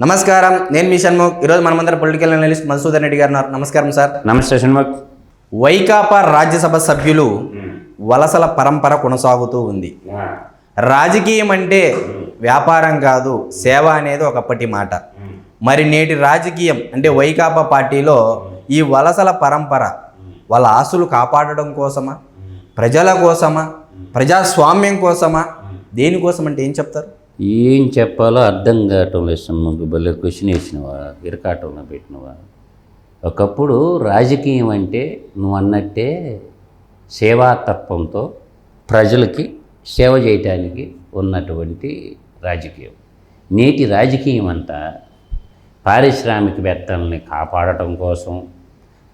నమస్కారం నేను మీ షణ్ముఖ్. ఈరోజు మనమందరం పొలిటికల్ అనలిస్ట్ మధుసూదన్ రెడ్డి గారు ఉన్నారు. నమస్కారం సార్. నమస్తే షణ్ముఖ్. వైకాపా రాజ్యసభ సభ్యులు వలసల పరంపర కొనసాగుతూ ఉంది. రాజకీయం అంటే వ్యాపారం కాదు సేవ అనేది ఒకప్పటి మాట. మరి నేటి రాజకీయం అంటే వైకాపా పార్టీలో ఈ వలసల పరంపర వాళ్ళ ఆస్తులు కాపాడడం కోసమా? ప్రజల కోసమా? ప్రజాస్వామ్యం కోసమా? దేనికోసం అంటే ఏం చెప్తారు? ఏం చెప్పాలో అర్థం కావటం లేదు షణ్ముఖ్ భలే క్వశ్చన్ వేసినవా ఇరకాటంలో పెట్టినవా? ఒకప్పుడు రాజకీయం అంటే నువ్వు అన్నట్టే సేవాతత్వంతో ప్రజలకి సేవ చేయటానికి ఉన్నటువంటి రాజకీయం. నేటి రాజకీయం అంతా పారిశ్రామికవేత్తల్ని కాపాడటం కోసం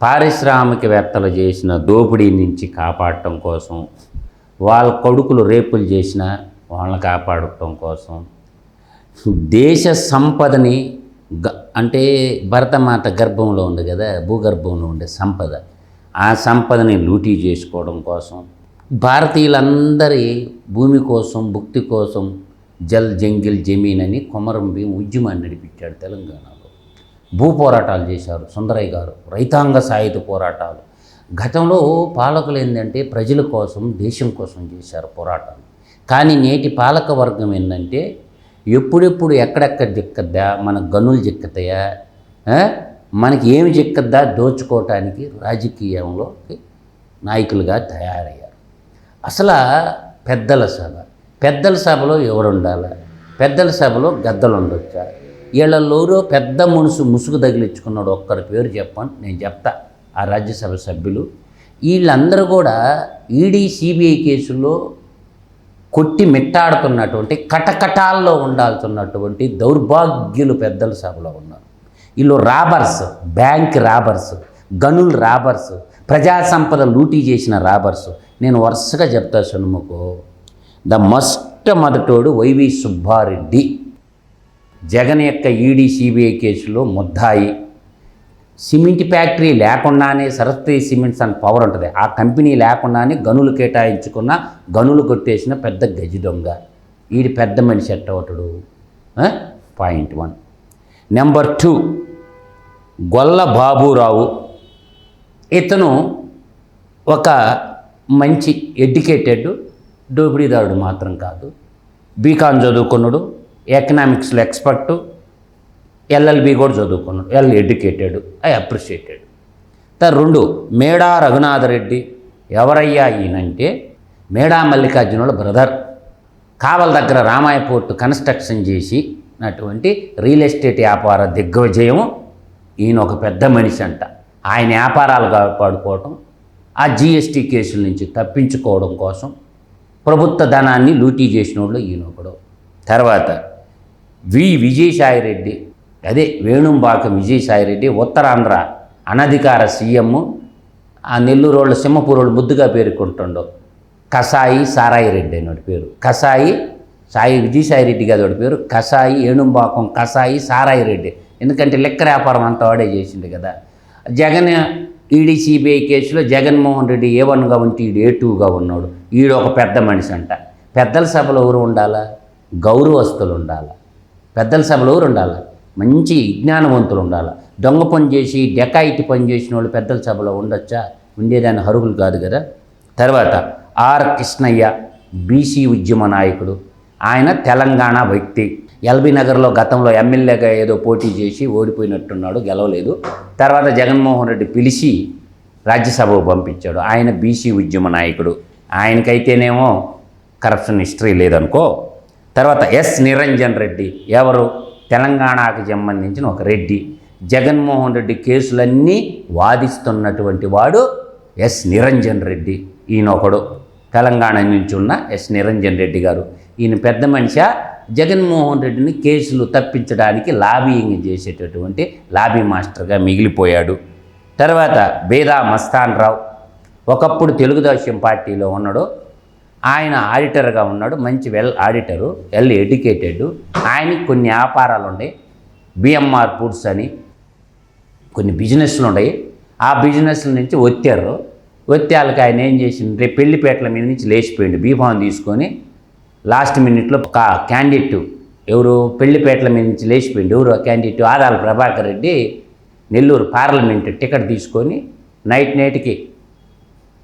పారిశ్రామికవేత్తలు చేసిన దోపిడీ నుంచి కాపాడటం కోసం వాళ్ళ కొడుకులు రేపులు చేసిన వాళ్ళని కాపాడటం కోసం. దేశ సంపదని గ అంటే భరతమాత గర్భంలో ఉంది కదా భూగర్భంలో ఉండే సంపద. ఆ సంపదని లూటీ చేసుకోవడం కోసం భారతీయులందరి భూమి కోసం భుక్తి కోసం జల్ జంగిల్ జమీన్ అని కొమరం భీం ఉద్యమాన్ని నడిపించాడు తెలంగాణలో. భూ పోరాటాలు చేశారు సుందరయ్య గారు రైతాంగ సాయుధ పోరాటాలు. గతంలో పాలకులు ఏంటంటే ప్రజల కోసం దేశం కోసం చేశారు పోరాటాలు. కానీ నేటి పాలక వర్గం ఏంటంటే ఎప్పుడెప్పుడు ఎక్కడెక్కడ చిక్కద్దా? మన గనులు చిక్కుతాయా? మనకి ఏమి చిక్కద్దా? దోచుకోవటానికి రాజకీయంలో నాయకులుగా తయారయ్యారు. అసలు పెద్దల సభ. పెద్దల సభలో ఎవరు ఉండాలా పెద్దల సభలో గద్దలు ఉండొచ్చా వీళ్ళలోరో పెద్ద మనసు ముసుగు తగిలించుకున్నాడు ఒక్కరి పేరు చెప్పని నేను చెప్తా. ఆ రాజ్యసభ సభ్యులు. వీళ్ళందరూ కూడా ఈడీ సిబిఐ కేసుల్లో కొట్టి మిట్టాడుతున్నటువంటి కటకటాల్లో ఉండాల్సినటువంటి దౌర్భాగ్యులు పెద్దల సభలో ఉన్నారు. వీళ్ళు రాబర్స్ బ్యాంక్ రాబర్స్ గనులు రాబర్స్ ప్రజా సంపద లూటీ చేసిన రాబర్స్. నేను వరుసగా చెప్తా సునుముకు ద మస్ట్ మొదటోడు వైవి సుబ్బారెడ్డి. జగన్ యొక్క ఈడీ సిబిఐ కేసులో ముద్దాయి. సిమెంట్ ఫ్యాక్టరీ లేకుండానే సరస్వతి సిమెంట్స్ అండ్ పవర్ ఉంటుంది. ఆ కంపెనీ లేకుండానే గనులు కేటాయించుకున్న గనులు కొట్టేసిన పెద్ద గజి దొంగ. ఈడు పెద్ద మనిషి ఎట్టవటడు point one. Number two. Golla Baburao ఇతను ఒక మంచి ఎడ్యుకేటెడ్ దోపిడీదారుడు మాత్రం కాదు. బీకాన్ చదువుకున్నాడు ఎకనామిక్స్లో ఎక్స్పర్టు ఎల్ఎల్బి కూడా చదువుకున్నాడు ఎల్ ఎడ్యుకేటెడ్ ఐ అప్రిషియేటెడ్. తర్వాత రెండు మేడా రఘునాథ రెడ్డి ఎవరయ్యా ఈయనంటే మేడా మల్లికార్జునుల బ్రదర్. కావల దగ్గర రామాయ పోర్టు కన్స్ట్రక్షన్ చేసి అటువంటి రియల్ ఎస్టేట్ వ్యాపార దిగ్విజయం ఈయన ఒక పెద్ద మనిషి అంట. ఆయన వ్యాపారాలు కాపాడుకోవటం ఆ జీఎస్టీ కేసుల నుంచి తప్పించుకోవడం కోసం ప్రభుత్వ ధనాన్ని లూటీ చేసిన వాళ్ళు ఈయన ఒకడు. తర్వాత వి విజయసాయిరెడ్డి అదే వేణుంబాక విజయసాయిరెడ్డి ఉత్తరాంధ్ర అనధికార సీఎం ఆ నెల్లూరోళ్ళ సింహపూరోళ్ళు ముద్దుగా పేర్కొంటుండో కసాయి సారాయి రెడ్డి అని పేరు. కసాయి సాయి విజయసాయి రెడ్డి గారి వాడి పేరు. కసాయి ఏణుంబాకం కసాయి సారాయి రెడ్డి ఎందుకంటే లెక్క వ్యాపారం అంతా వాడే చేసిండు కదా. జగన్ ఈడీ సిబిఐ కేసులో జగన్మోహన్ రెడ్డి ఏ వన్గా ఉంటే ఈడు ఏ టూగా ఉన్నాడు. ఈడు ఒక పెద్ద మనిషి అంట. పెద్దల సభలో ఎవరు ఉండాలా? గౌరవస్తులు ఉండాలా? పెద్దల సభలో ఎవరు ఉండాలా? మంచి జ్ఞానవంతులు ఉండాలి. దొంగ పని చేసి డెకాయిటి పని చేసిన వాళ్ళు పెద్దల సభలో ఉండొచ్చా? ఉండేదాని హరుగులు కాదు కదా? తర్వాత ఆర్ కృష్ణయ్య బీసీ ఉద్యమ నాయకుడు. ఆయన తెలంగాణ వ్యక్తి. ఎల్బీ నగర్లో గతంలో ఎమ్మెల్యేగా ఏదో పోటీ చేసి ఓడిపోయినట్టున్నాడు గెలవలేదు. తర్వాత జగన్మోహన్ రెడ్డి పిలిచి రాజ్యసభకు పంపించాడు. ఆయన బీసీ ఉద్యమ నాయకుడు. ఆయనకైతేనేమో కరప్షన్ హిస్టరీ లేదనుకో. తర్వాత ఎస్ నిరంజన్ రెడ్డి. ఎవరు? తెలంగాణకు సంబంధించిన ఒక రెడ్డి జగన్మోహన్ రెడ్డి కేసులన్నీ వాదిస్తున్నటువంటి వాడు ఎస్ నిరంజన్ రెడ్డి. ఈయన ఒకడు తెలంగాణ నుంచి ఉన్న ఎస్ నిరంజన్ రెడ్డి గారు. ఈయన పెద్ద మనిషి జగన్మోహన్ రెడ్డిని కేసులు తప్పించడానికి లాబీయింగ్ చేసేటటువంటి లాబీ మాస్టర్గా మిగిలిపోయాడు. తర్వాత బేదా మస్తాన్ రావు. ఒకప్పుడు తెలుగుదేశం పార్టీలో ఉన్నాడు. ఆయన ఆడిటర్గా ఉన్నాడు మంచి వెల్ ఆడిటరు వెల్ ఎడ్యుకేటెడ్ ఆయనకి కొన్ని వ్యాపారాలు ఉన్నాయి. బిఎంఆర్ ఫుడ్స్ అని కొన్ని బిజినెస్లు ఉన్నాయి. ఆ బిజినెస్ల నుంచి ఒత్తారు ఒత్తాలకు ఆయన ఏం చేసింది రేపు పెళ్ళిపేటల మీద నుంచి లేచిపోయిండు. బీఫామ్ తీసుకొని లాస్ట్ మినిట్లో ఒక క్యాండిడేట్ ఎవరు? పెళ్ళిపేటల మీద నుంచి లేచిపోయిండు. ఎవరు? Candidate Adala Prabhakar Reddy Nellore parliament ticket తీసుకొని నైట్ నైట్కి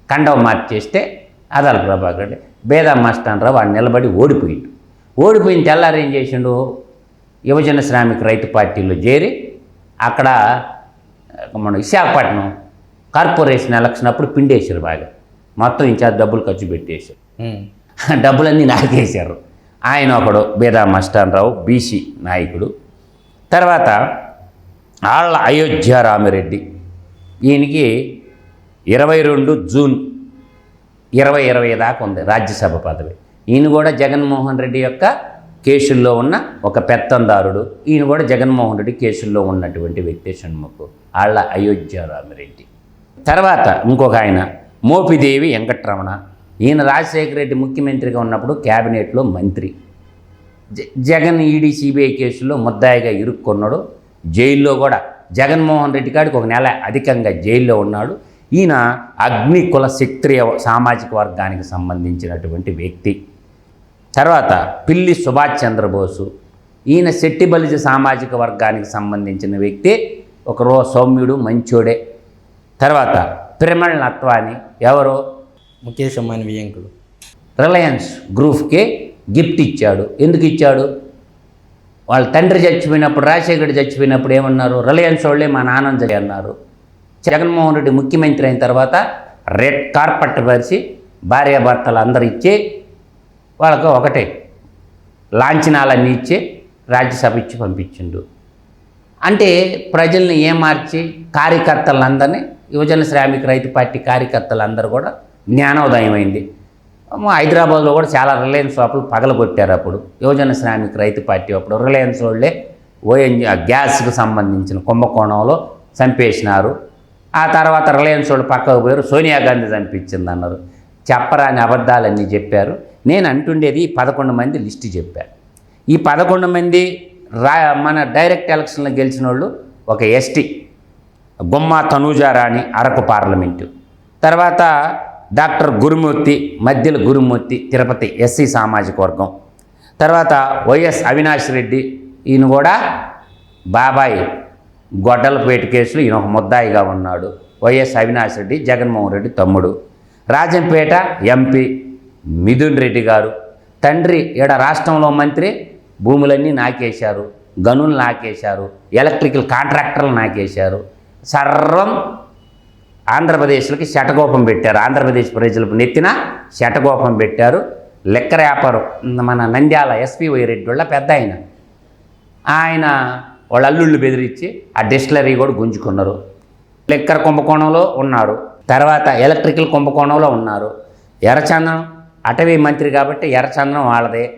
కండవ మార్చేస్తే ఆదాల ప్రభాకర్ రెడ్డి. బేదా మాస్టర్ రావు వాడు నిలబడి ఓడిపోయిండు. ఓడిపోయిన తెల్లారు ఏం చేసిండు? యువజన శ్రామిక రైతు పార్టీలో చేరి అక్కడ మన విశాఖపట్నం కార్పొరేషన్ ఎలక్షన్ అప్పుడు పిండేశారు బాగా. మొత్తం ఇన్ఛార్జ్ డబ్బులు ఖర్చు పెట్టేశారు. డబ్బులన్నీ నాకేశారు. ఆయన ఒకడు బేదా మస్తానరావు బీసీ నాయకుడు. తర్వాత ఆళ్ళ అయోధ్య రామిరెడ్డి. ఈయనకి ఇరవై రెండు జూన్ ఇరవై ఇరవై దాకా ఉంది రాజ్యసభ పదవి. ఈయన కూడా జగన్మోహన్ రెడ్డి యొక్క కేసుల్లో ఉన్న ఒక పెత్తందారుడు. ఈయన కూడా జగన్మోహన్ రెడ్డి కేసుల్లో ఉన్నటువంటి వ్యక్తి షణ్ముఖు. ఆళ్ళ అయోధ్యరామిరెడ్డి తర్వాత ఇంకొక ఆయన మోపిదేవి వెంకట్రమణ. ఈయన రాజశేఖర రెడ్డి ముఖ్యమంత్రిగా ఉన్నప్పుడు క్యాబినెట్లో మంత్రి. జ- జగన్ ఈడీ సిబిఐ కేసులో ముద్దాయిగా ఇరుక్కున్నాడు. జైల్లో కూడా జగన్మోహన్ రెడ్డి కాడికి ఒక నెల అధికంగా జైల్లో ఉన్నాడు. ఈయన అగ్ని కుల క్షత్రియ సామాజిక వర్గానికి సంబంధించినటువంటి వ్యక్తి. తర్వాత పిల్లి సుభాష్ చంద్రబోసు ఈయన శెట్టి బలిజ సామాజిక వర్గానికి సంబంధించిన వ్యక్తి ఒక రో సౌమ్యుడు మంచోడే. తర్వాత పిరమల్ నత్వాని ఎవరు? ముఖేష్ అంబానీ వియంకుడు రిలయన్స్ గ్రూప్కి గిఫ్ట్ ఇచ్చాడు. ఎందుకు ఇచ్చాడు? వాళ్ళ తండ్రి చచ్చిపోయినప్పుడు రాజశేఖర రెడ్డి చచ్చిపోయినప్పుడు ఏమన్నారు? రిలయన్స్ వాళ్ళే మా నాన్న చచ్చి అన్నారు. జగన్మోహన్ రెడ్డి ముఖ్యమంత్రి అయిన తర్వాత రెడ్ కార్పెట్ పరిచి భార్యాభర్తలు అందరు ఇచ్చి వాళ్ళకు ఒకటే లాంఛనాలన్నీ ఇచ్చి రాజ్యసభ ఇచ్చి పంపించిండు. అంటే ప్రజల్ని ఏమార్చి కార్యకర్తలందరినీ యువజన శ్రామిక రైతు పార్టీ కార్యకర్తలందరూ కూడా జ్ఞానోదయం అయింది హైదరాబాద్లో కూడా చాలా రిలయన్స్ షాపులు పగలగొట్టారు అప్పుడు. యువజన శ్రామిక రైతు పార్టీ అప్పుడు రిలయన్స్ వాళ్ళే ఓఎన్జి గ్యాస్కు సంబంధించిన కుంభకోణంలో చంపేసినారు. ఆ తర్వాత రిలయన్స్ వాళ్ళు పక్కకు పోయారు. సోనియా గాంధీ చంపించింది అన్నారు. చెప్పరాని అబద్ధాలన్నీ చెప్పారు. నేను అంటుండేది ఈ పదకొండు మంది లిస్టు చెప్పారు. ఈ పదకొండు మంది రా మన డైరెక్ట్ ఎలక్షన్లో గెలిచిన వాళ్ళు ఒక ఎస్టీ గుమ్మా తనూజారాణి అరకు పార్లమెంటు. తర్వాత డాక్టర్ గురుమూర్తి మధ్యల గురుమూర్తి తిరుపతి ఎస్సీ సామాజిక వర్గం. తర్వాత వైఎస్ అవినాష్ రెడ్డి ఈయన కూడా బాబాయ్ గొడ్డలపేట కేసులో ఈయన ఒక ముద్దాయిగా ఉన్నాడు. వైఎస్ అవినాష్ రెడ్డి జగన్మోహన్ రెడ్డి తమ్ముడు. రాజంపేట ఎంపీ మిథున్ రెడ్డి గారు. తండ్రి ఈడ రాష్ట్రంలో మంత్రి భూములన్నీ నాకేశారు. గనులు నాకేశారు. ఎలక్ట్రికల్ కాంట్రాక్టర్లు నాకేశారు. సర్వం ఆంధ్రప్రదేశ్లకి శటగోపం పెట్టారు. ఆంధ్రప్రదేశ్ ప్రజలకు నెత్తిన శటగోపం పెట్టారు. లెక్క వ్యాపారం మన నంద్యాల ఎస్పీవై రెడ్డి వాళ్ళ పెద్ద ఆయన ఆయన వాళ్ళ అల్లుళ్ళు బెదిరించి ఆ డిస్టిలరీ కూడా గుంజుకున్నారు. లెక్కర్ కుంభకోణంలో ఉన్నారు. తర్వాత ఎలక్ట్రికల్ కుంభకోణంలో ఉన్నారు. ఎర్రచందనం అటవీ మంత్రి కాబట్టి ఎర్రచందనం వాళ్ళదే.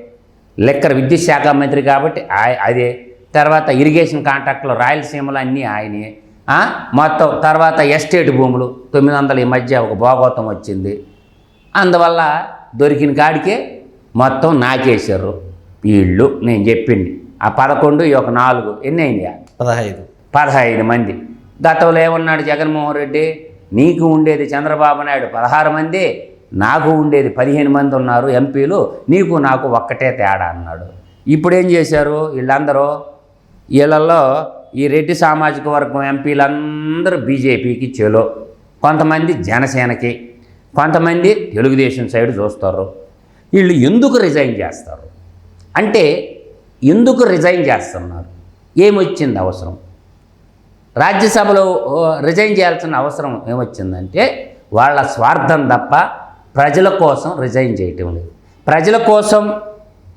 లెక్కర్ విద్యుత్ శాఖ మంత్రి కాబట్టి అదే. తర్వాత ఇరిగేషన్ కాంట్రాక్టులు రాయలసీమలు అన్నీ ఆయనే. మొత్తం తర్వాత ఎస్టేట్ భూములు తొమ్మిది వందల ఈ మధ్య ఒక భోగోతం వచ్చింది. అందువల్ల దొరికిన కాడికే మొత్తం నాకేశారు. వీళ్ళు నేను చెప్పింది. ఆ పదకొండు ఈ ఒక నాలుగు ఎన్ని అయింది పదహైదు. పదహైదు మంది. గతంలో ఏమన్నాడు జగన్మోహన్ రెడ్డి? నీకు ఉండేది చంద్రబాబు నాయుడు పదహారు మంది నాకు ఉండేది పదిహేను మంది ఉన్నారు ఎంపీలు నీకు నాకు ఒక్కటే తేడా అన్నాడు. ఇప్పుడు ఏం చేశారు వీళ్ళందరూ? వీళ్ళల్లో ఈ రెడ్డి సామాజిక వర్గం ఎంపీలందరూ బీజేపీకి చెలో. కొంతమంది జనసేనకి కొంతమంది తెలుగుదేశం సైడ్ చూస్తారు. వీళ్ళు ఎందుకు రిజైన్ చేస్తారు? అంటే ఎందుకు రిజైన్ చేస్తున్నారు? ఏమొచ్చింది అవసరం? రాజ్యసభలో రిజైన్ చేయాల్సిన అవసరం ఏమొచ్చిందంటే వాళ్ళ స్వార్థం తప్ప ప్రజల కోసం రిజైన్ చేయటం లేదు. ప్రజల కోసం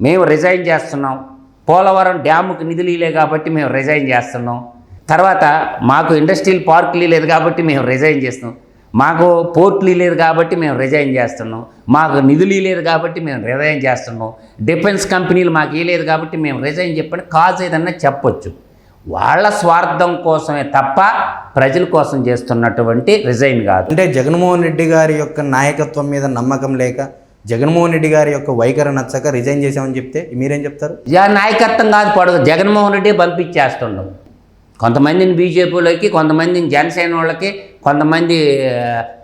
మేము రిజైన్ చేస్తున్నాం. పోలవరం డ్యాముకి నిధులు ఇలే కాబట్టి మేము రిజైన్ చేస్తున్నాం. తర్వాత మాకు ఇండస్ట్రియల్ పార్కులు లేదు కాబట్టి మేము రిజైన్ చేస్తున్నాం. మాకు పోర్ట్లు లేదు కాబట్టి మేము రిజైన్ చేస్తున్నాం. మాకు నిధులు లేదు కాబట్టి మేము రిజైన్ చేస్తున్నాం. డిఫెన్స్ కంపెనీలు మాకు ఇవ్వలేదు కాబట్టి మేము రిజైన్ చెప్పండి కాజ్ ఏదన్నా చెప్పొచ్చు. వాళ్ళ స్వార్థం కోసమే తప్ప ప్రజల కోసం చేస్తున్నటువంటి రిజైన్ కాదు. అంటే జగన్మోహన్ రెడ్డి గారి యొక్క నాయకత్వం మీద నమ్మకం లేక జగన్మోహన్ రెడ్డి గారి యొక్క వైఖరి నచ్చక రిజైన్ చేసామని చెప్తే మీరేం చెప్తారు? యా నాయకత్వం కాదు పడదు జగన్మోహన్ రెడ్డి పంపించేస్తుండవు కొంతమందిని బీజేపీలోకి కొంతమందిని జనసేన వాళ్ళకి కొంతమంది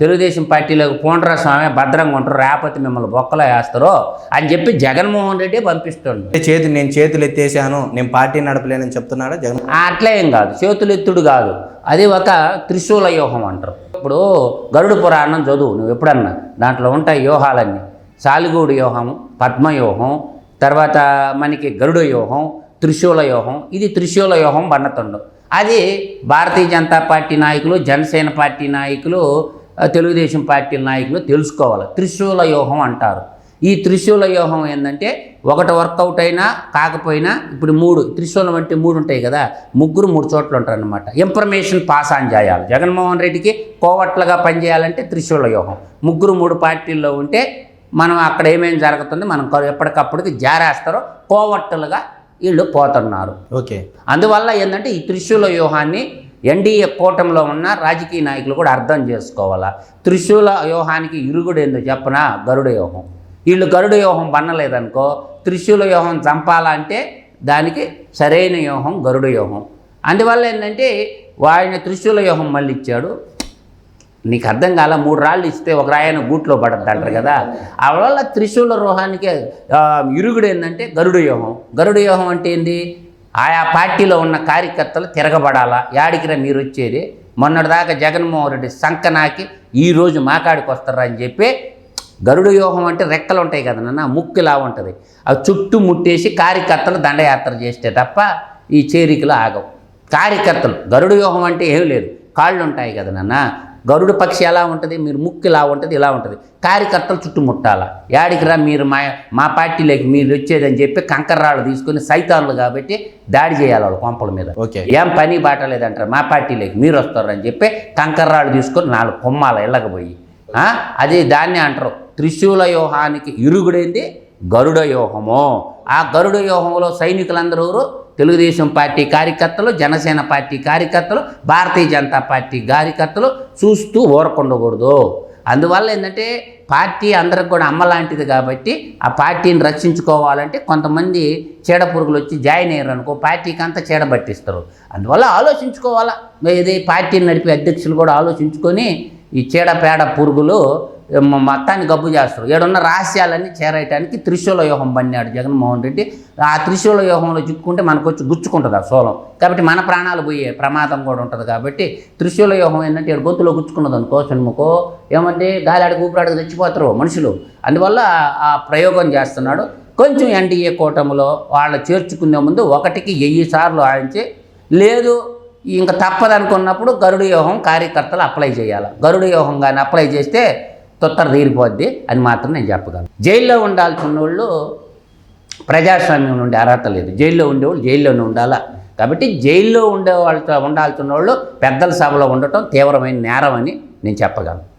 తెలుగుదేశం పార్టీలోకి పోండ్రా స్వామి భద్రంగా ఉంటారు రేపతి మిమ్మల్ని బొక్కలో వేస్తారో అని చెప్పి జగన్మోహన్ రెడ్డి పంపిస్తుండు. చేతి నేను చేతులు ఎత్తేసాను నేను పార్టీ నడపలేనని చెప్తున్నాడా జగన్? అట్లా ఏం కాదు చేతులెత్తుడు కాదు. అది ఒక త్రిశూల వ్యూహం అంటారు. ఇప్పుడు గరుడ పురాణం చదువు నువ్వు ఎప్పుడన్నా? దాంట్లో ఉంటాయి వ్యూహాలన్నీ. సాలిగూడు వ్యూహం పద్మవ్యూహం తర్వాత మనకి గరుడ వ్యూహం త్రిశూల వ్యూహం ఇది త్రిశూల వ్యూహం బన్నతుండు. అది భారతీయ జనతా పార్టీ నాయకులు జనసేన పార్టీ నాయకులు తెలుగుదేశం పార్టీ నాయకులు తెలుసుకోవాలి. త్రిశూల వ్యూహం అంటారు. ఈ త్రిశూల వ్యూహం ఏంటంటే ఒకటి వర్కౌట్ అయినా కాకపోయినా ఇప్పుడు మూడు త్రిశూలం అంటే మూడు ఉంటాయి కదా ముగ్గురు మూడు చోట్ల ఉంటారు అనమాట ఇన్ఫర్మేషన్ పాస్ ఆన్ చేయాలి. జగన్మోహన్ రెడ్డికి కోవట్లుగా పనిచేయాలంటే త్రిశూల వ్యూహం. ముగ్గురు మూడు పార్టీల్లో ఉంటే మనం అక్కడ ఏమేమి జరుగుతుంది మనం ఎప్పటికప్పుడు ఎప్పటికప్పటికి జారేస్తారో కోవట్టలుగా వీళ్ళు పోతున్నారు. ఓకే. అందువల్ల ఏంటంటే ఈ త్రిశూల వ్యూహాన్ని ఎన్డీఏ కూటమిలో ఉన్న రాజకీయ నాయకులు కూడా అర్థం చేసుకోవాలా. త్రిశూల వ్యూహానికి ఇరుగుడు ఏందో చెప్పనా? గరుడ వ్యూహం. వీళ్ళు గరుడ వ్యూహం బన్నలేదనుకో త్రిశూల వ్యూహం చంపాలంటే దానికి సరైన వ్యూహం గరుడ వ్యూహం. అందువల్ల ఏంటంటే వాడిని త్రిశూల వ్యూహం మళ్ళీ ఇచ్చాడు నీకు అర్థం కాల మూడు రాళ్ళు ఇస్తే ఒక రాయన గూట్లో పడద్దు అంటారు కదా. ఆ వల్ల త్రిశూల రోహానికి ఇరుగుడు ఏంటంటే గరుడు వ్యూహం గరుడు వ్యూహం అంటే ఏంది? ఆయా పార్టీలో ఉన్న కార్యకర్తలు తిరగబడాలా. యాడికిరా మీరు వచ్చేది? మొన్నటిదాకా జగన్మోహన్ రెడ్డి సంకనాకి ఈరోజు మాకాడికి వస్తారా అని చెప్పి గరుడు వ్యూహం అంటే రెక్కలు ఉంటాయి కదా నాన్న ముక్కు ఇలా ఉంటుంది. అవి చుట్టూ ముట్టేసి కార్యకర్తలు దండయాత్ర చేస్తే తప్ప ఈ చేరికలు ఆగవు. కార్యకర్తలు గరుడు వ్యూహం అంటే ఏం లేదు. కాళ్ళు ఉంటాయి కదా నాన్న గరుడు పక్షి ఎలా ఉంటుంది? మీరు ముక్కు ఇలా ఉంటుంది ఇలా ఉంటుంది. కార్యకర్తలు చుట్టుముట్టాల. యాడికి రా మీరు మా మా పార్టీలోకి మీరు వచ్చేదని చెప్పి కంకర్రాళ్ళు తీసుకొని సైతాన్లు కాబట్టి దాడి చేయాలి వాళ్ళు కొంపల మీద. ఓకే. ఏం పని బాట లేదంటారు. మా పార్టీలోకి మీరు వస్తారు అని చెప్పి కంకర్రాళ్ళు తీసుకొని నాలుగు కొమ్మాల ఇళ్ళకపోయి? అది దాన్ని అంటారు. త్రిశూల వ్యూహానికి ఇరుగుడైంది గరుడ వ్యూహము. ఆ గరుడ వ్యూహంలో సైనికులందరూ తెలుగుదేశం పార్టీ కార్యకర్తలు జనసేన పార్టీ కార్యకర్తలు భారతీయ జనతా పార్టీ కార్యకర్తలు చూస్తూ ఊరకుండకూడదు. అందువల్ల ఏంటంటే పార్టీ అందరికి కూడా అమ్మ లాంటిది కాబట్టి ఆ పార్టీని రక్షించుకోవాలంటే కొంతమంది చీడ పురుగులు వచ్చి జాయిన్ అయ్యారు అనుకో పార్టీకి అంతా చీడ పట్టిస్తారు. అందువల్ల ఆలోచించుకోవాలా. ఇది పార్టీని నడిపే అధ్యక్షులు కూడా ఆలోచించుకొని ఈ చీడ పేడ పురుగులు మొత్తాన్ని గబ్బు చేస్తారు. ఏడున్న రహస్యాలన్నీ చేరేయటానికి త్రిశూల వ్యూహం పన్నాడు జగన్మోహన్ రెడ్డి. ఆ త్రిశూల వ్యూహంలో చిక్కుకుంటే మనకు వచ్చి గుచ్చుకుంటుంది ఆ సోలం. కాబట్టి మన ప్రాణాలు పోయే ప్రమాదం కూడా ఉంటుంది కాబట్టి త్రిశూల వ్యూహం ఏంటంటే ఏడు గొంతులో గుచ్చుకున్నది అనుకో సినిమాకో ఏమంటే గాలాడికి ఊపిరాడికి చచ్చిపోతారు మనుషులు. అందువల్ల ఆ ప్రయోగం చేస్తున్నాడు. కొంచెం ఎన్డీఏ కూటమిలో వాళ్ళు చేర్చుకునే ముందు ఒకటికి వెయ్యి సార్లు ఆడించి లేదు ఇంకా తప్పదనుకున్నప్పుడు గరుడు వ్యూహం కార్యకర్తలు అప్లై చేయాలి. గరుడు వ్యూహం కానీ అప్లై చేస్తే తొత్తర తీరిపోద్ది అని మాత్రం నేను చెప్పగలను. జైల్లో ఉండాల్సిన వాళ్ళు ప్రజాస్వామ్యం నుండి అర్హత లేదు. జైల్లో ఉండేవాళ్ళు జైల్లోనే ఉండాలా? కాబట్టి జైల్లో ఉండే వాళ్ళతో ఉండాల్సిన వాళ్ళు పెద్దల సభలో ఉండటం తీవ్రమైన నేరం అని నేను చెప్పగలను.